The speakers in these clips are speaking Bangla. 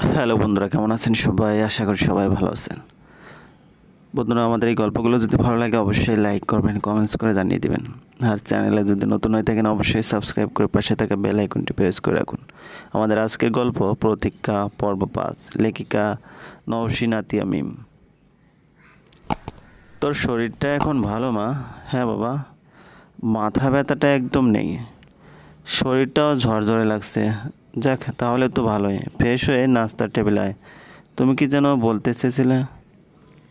হ্যালো বন্ধুরা, কেমন আছেন সবাই? আশা করি সবাই ভালো আছেন। বন্ধুরা, আমাদের এই গল্পগুলো যদি ভালো লাগে, অবশ্যই লাইক করবেন কমেন্টস করে জানিয়ে দেবেন। আর চ্যানেলে যদি নতুন হয়ে থাকেন, অবশ্যই সাবস্ক্রাইব করে পাশে থাকা বেল আইকনটি প্রেস করে রাখুন। আমাদের আজকের গল্প প্রতীক্ষা পর্ব পাঁচ, লেখিকা নওশিনাতিয়া মিম তোর শরীরটা এখন ভালো মা? হ্যাঁ বাবা। মাথা ব্যথাটা একদম নেই। শরীরটাও ঝরঝরে লাগছে। যাক, তাহলে তো ভালোই। ফ্রেশ হয়ে নাস্তার টেবিলে আয়। তুমি কি যেন বলতে চেয়েছিলে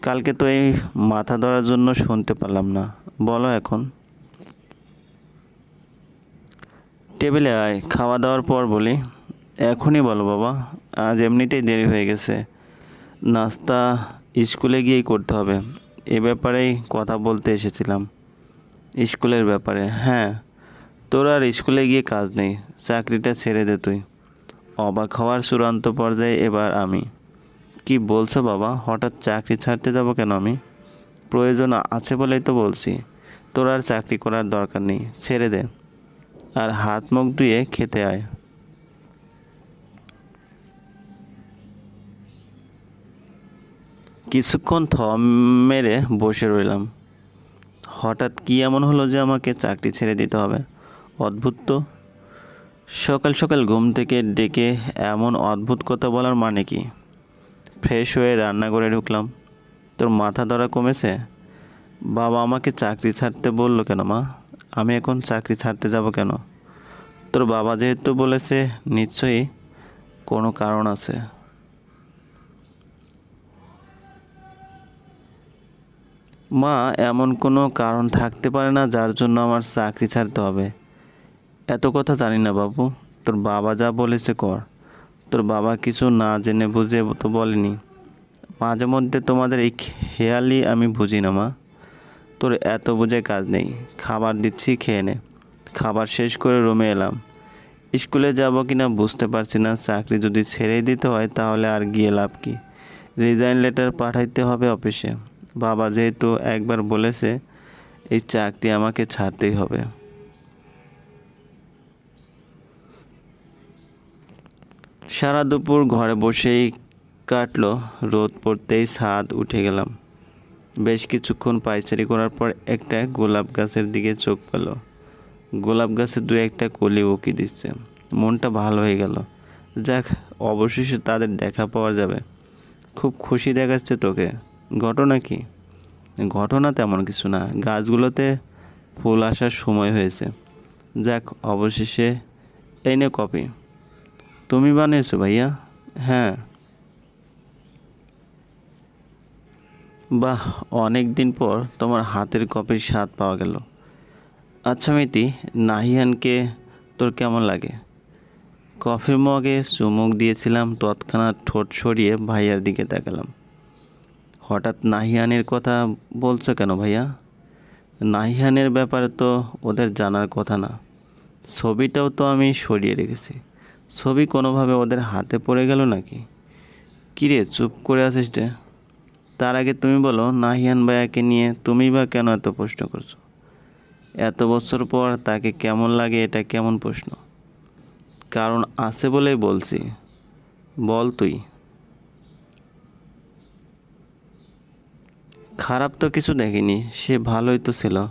কালকে তো এই মাথা ধরার জন্য শুনতে পারলাম না। বলো এখন। টেবিলে আয়, খাওয়া দাওয়ার পর বলি। এখনই বলো বাবা, আজ এমনিতেই দেরি হয়ে গেছে। নাস্তা স্কুলে গিয়েই করতে হবে। এ ব্যাপারেই কথা বলতে এসেছিলাম। স্কুলের ব্যাপারে হ্যাঁ। তোর আর স্কুলে গিয়ে কাজ নেই। চাকরিটা ছেড়ে দে তুই। অবাক হওয়ার চূড়ান্ত পর্যায়ে এবার আমি। কি বলছো বাবা? হঠাৎ চাকরি ছাড়তে যাব কেন আমি? প্রয়োজন আছে বলেই তো বলছি। তোর আর চাকরি করার দরকার নেই। ছেড়ে দে। আর হাত মুখ ধুয়ে খেতে আয়। কিছুক্ষণ থম মেরে বসে রইলাম। হঠাৎ কি এমন হলো যে আমাকে চাকরি ছেড়ে দিতে হবে? অদ্ভুত তো। সকাল সকাল ঘুম থেকে ডেকে এমন অদ্ভুত কথা বলার মানে কি? ফ্রেশ হয়ে রান্না করে ঢুকলাম। তোর মাথা ধরা কমেছে? বাবা আমাকে চাকরি ছাড়তে বলল কেন মা? আমি এখন চাকরি ছাড়তে যাব কেন? তোর বাবা যেহেতু বলেছে, নিশ্চয়ই কোনো কারণ আছে। মা, এমন কোনো কারণ থাকতে পারে না যার জন্য আমার চাকরি ছাড়তে হবে। এত কথা জানি না বাবু। তোর বাবা যা বলেছে কর। তোর বাবা কিছু না জেনে বুঝে তো বলেনি। মাঝে মধ্যে তোমাদের এই খেয়ালই আমি বুঝি না, মা। তোর এত বুঝে কাজ নেই। খাবার দিচ্ছি, খেয়ে নে। খাবার শেষ করে রুমে এলাম। স্কুলে যাব কি না বুঝতে পারছি না। চাকরি যদি ছেড়েই দিতে হয়, তাহলে আর গিয়ে লাভ কি? রিজাইন লেটার পাঠাইতে হবে অফিসে। বাবা যেহেতু একবার বলেছে, এই চাকরি আমাকে ছাড়তেই হবে। সারা দুপুর ঘরে বসেই কাটলো, রোদ পড়তেই ছাদ উঠে গেলাম। বেশ কিছুক্ষণ পাইচারি করার পর একটা গোলাপ গাছের দিকে চোখ পেল। গোলাপ গাছে দু একটা কলি উকি দিচ্ছে। মনটা ভালো হয়ে গেল। যাক, অবশেষে তাদের দেখা পাওয়া যাবে। খুব খুশি দেখাচ্ছে তোকে। ঘটনা কি? ঘটনা তেমন কিছু না। গাছগুলোতে ফুল আসার সময় হয়েছে। যাক, অবশেষে এই নে কপি। তুমি বানিয়েছো ভাইয়া? হ্যাঁ। বাহ অনেক দিন পর তোমার হাতের কপির স্বাদ পাওয়া গেল। আচ্ছা মিতি, নাহিয়ানকে তোর কেমন লাগে? কফির মগে চুমুক দিয়েছিলাম, তৎক্ষণাৎ ঠোঁট সরিয়ে ভাইয়ার দিকে তাকালাম। হঠাৎ নাহিয়ানের কথা বলছো কেন ভাইয়া? নাহিয়ানের ব্যাপারে তো ওদের জানার কথা না। ছবিটাও তো আমি সরিয়ে রেখেছি। ছবি কোনোভাবে ওদের হাতে পড়ে গেল নাকি? কিরে, চুপ করে আছিস রে তার আগে তুমি বলো, নাহিয়ান ভাইয়াকে নিয়ে তুমি বা কেন এত প্রশ্ন করছ? এত বছর পর তাকে কেমন লাগে এটা কেমন প্রশ্ন? কারণ আছে বলেই বলছি। বল তুই। খারাপ তো কিছু দেখিনি, সে ভালোই তো ছিল।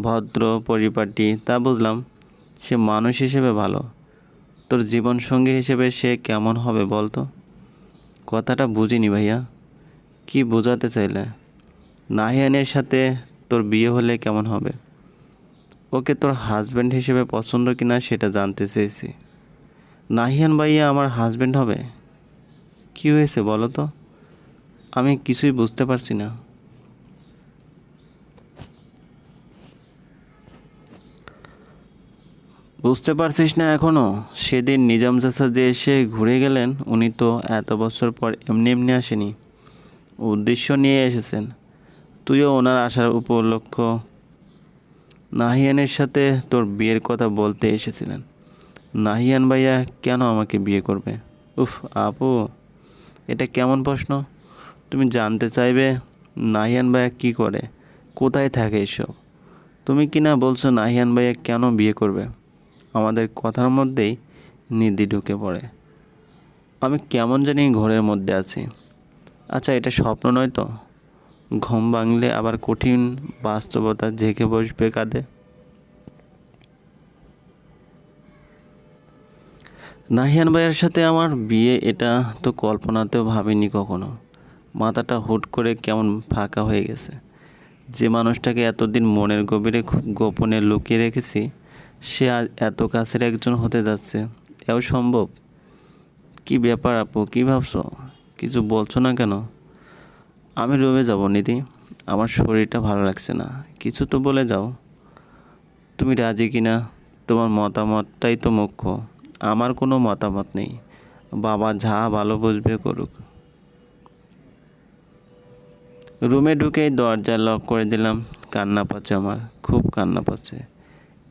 ভদ্র, পরিপাটি, তা বুঝলাম। সে মানুষ হিসেবে ভালো। তোর জীবনসঙ্গী হিসেবে সে কেমন হবে বল তো কথাটা বুঝিনি ভাইয়া। কি বোঝাতে চাইলে? নাহিয়ানের সাথে তোর বিয়ে হলে কেমন হবে? ওকে তোর হাজব্যান্ড হিসেবে পছন্দ কিনা সেটা জানতে চেয়েছি। নাহিয়ান ভাইয়া আমার হাজব্যান্ড হবে? কি হয়েছে বলো তো আমি কিছুই বুঝতে পারছি না। বুঝতে পারছিস না এখনও সেদিন নিজাম চাচা যে এসে ঘুরে গেলেন, উনি তো এত বছর পর এমনি এমনি আসেনি। উদ্দেশ্য নিয়ে এসেছেন। তুইও ওনার আসার উপলক্ষ নাহিয়ানের সাথে তোর বিয়ের কথা বলতে এসেছিলেন। নাহিয়ান ভাইয়া কেন আমাকে বিয়ে করবে? উফ, আপু, এটা কেমন প্রশ্ন? তুমি জানতে চাইবে নাহিয়ান ভাইয়া কী করে? কোথায় থাকে এসব? তুমি কি না বলছো নাহিয়ান ভাইয়া কেন বিয়ে করবে? আমাদের কথার মধ্যেই নিধি ঢুকে পড়ে। আমি কেমন জানি ঘরের মধ্যে আছি। আচ্ছা এটা স্বপ্ন নয় তো? ঘুম ভাঙলে আবার কঠিন বাস্তবতা ঝেঁকে বসবে কাঁধে। নাহিয়ান ভাইয়ের সাথে আমার বিয়ে, এটা তো কল্পনাতেও ভাবিনি কখনো। মাথাটা হুট করে কেমন ফাঁকা হয়ে গেছে। যে মানুষটাকে এতদিন মনের গভীরে গোপনে লুকিয়ে রেখেছি সে এত কাছের একজন হতে যাচ্ছে। এও সম্ভব? কি ব্যাপার আপু, কি ভাবছ? কিছু বলছো না কেন? আমি রুমে যাব, নিধি। আমার শরীরটা ভালো লাগছে না। কিছু তো বলে যাও। তুমি রাজি কিনা তোমার মতামতটাই তো মুখ্য। আমার কোনো মতামত নেই। বাবা যা ভালো বুঝবে করুক। রুমে ঢুকেই দরজা লক করে দিলাম। কান্না পাচ্ছে আমার। খুব কান্না পাচ্ছে।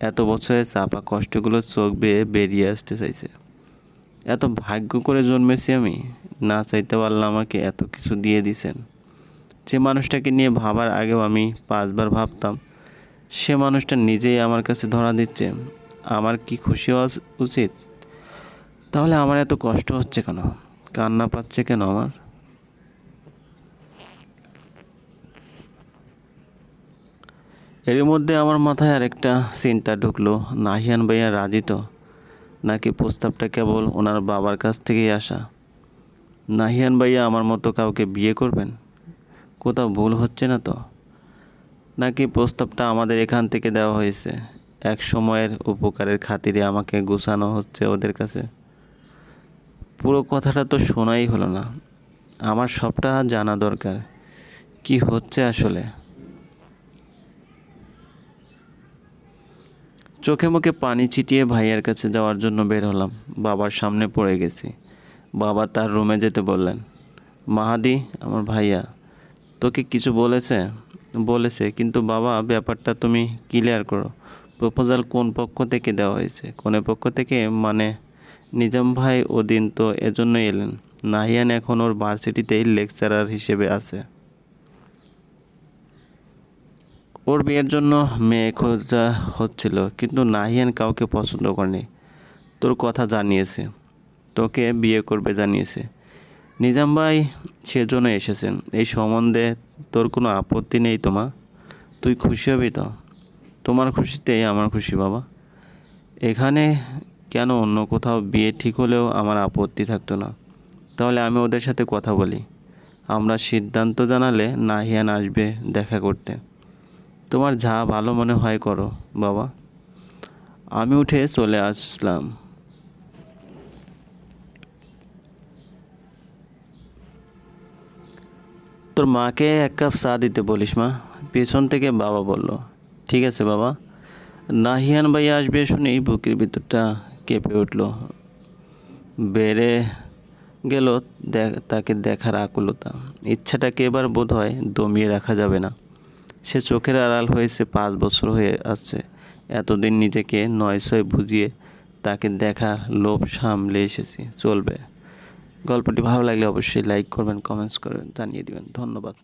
এত বছরে চাপা কষ্টগুলো চোখ বেয়ে বেরিয়ে আসতে চাইছে। এত ভাগ্য করে জন্মেছি আমি, না চাইতে পারলাম আমাকে এত কিছু দিয়ে দিছেন। যে মানুষটাকে নিয়ে ভাবার আগেও আমি পাঁচবার ভাবতাম, সে মানুষটা নিজেই আমার কাছে ধরা দিচ্ছে, আমার কি খুশি হওয়া উচিত? তাহলে আমার এত কষ্ট হচ্ছে কেন? কান্না পাচ্ছে কেন আমার? এর মধ্যে আমার মাথায় আরেকটা চিন্তা ঢুকলো। নাহিয়ান ভাইয়া রাজি তো? নাকি প্রস্তাবটা কেবল ওনার বাবার কাছ থেকেই আসা? নাহিয়ান ভাইয়া আমার মতো কাউকে বিয়ে করবেন? কোথাও ভুল হচ্ছে না তো? নাকি প্রস্তাবটা আমাদের এখান থেকে দেওয়া হয়েছে? এক সময়ের উপকারের খাতিরে আমাকে গুছানো হচ্ছে ওদের কাছে। পুরো কথাটা তো শোনাই হলো না। আমার সবটা জানা দরকার। কি হচ্ছে আসলে? চোখে মুখে পানি ছিটিয়ে ভাইয়ের কাছে যাওয়ার জন্য বের হলাম। বাবার সামনে পড়ে গেছি। বাবা তার রুমে যেতে বললেন, মাহাদি, আমার ভাইয়া, তোকে কিছু বলেছে? বলেছে, কিন্তু বাবা, ব্যাপারটা তুমি ক্লিয়ার করো। প্রপোজাল কোন পক্ষ থেকে দেওয়া হয়েছে? কোন পক্ষ থেকে? মানে নিজাম ভাই ওদিন তো এজন্যই এলেন। নাহিয়ান এখন ওর ভার্সিটিতেই লেকচারার হিসেবে আছে। ওর বিয়ের জন্য মেয়ে খোঁজা হচ্ছিল, কিন্তু নাহিয়ান কাউকে পছন্দ করেনি। তোর কথা জানিয়েছে, তোকে বিয়ে করবে জানিয়েছে। নিজাম ভাই সেজন্য এসেছেন, এই সম্বন্ধে তোর কোনো আপত্তি নেই তোমা তুই খুশি হবি তো? তোমার খুশিতেই আমার খুশি বাবা। এখানে কেন অন্য কোথাও বিয়ে ঠিক হলেও আমার আপত্তি থাকতো না? তাহলে আমি ওদের সাথে কথা বলি। আমরা সিদ্ধান্ত জানালে নাহিয়ান আসবে দেখা করতে। তোমার যা ভালো মনে হয় করো, বাবা। আমি উঠে চলে আসলাম। তোর মাকে এক কাপ চা দিতে বলিস, মা। পেছন থেকে বাবা বলল, ঠিক আছে, বাবা। নাহিয়ান ভাই আসবে শুনেই বুকের ভিতরটা কেঁপে উঠল। বেড়ে গেল তাকে দেখার আকুলতা। ইচ্ছাটাকে এবার বোধ হয় দমিয়ে রাখা যাবে না। সে চোখের আড়াল হয়েছে পাঁচ বছর হয়ে আসছে এতদিন নিজেকে নয় ছয় বুঝিয়ে তাকে দেখা লোভ সামলে এসেছি। চলবে। গল্পটি ভালো লাগলে অবশ্যই লাইক করবেন কমেন্টস করবেন, জানিয়ে দেবেন। ধন্যবাদ।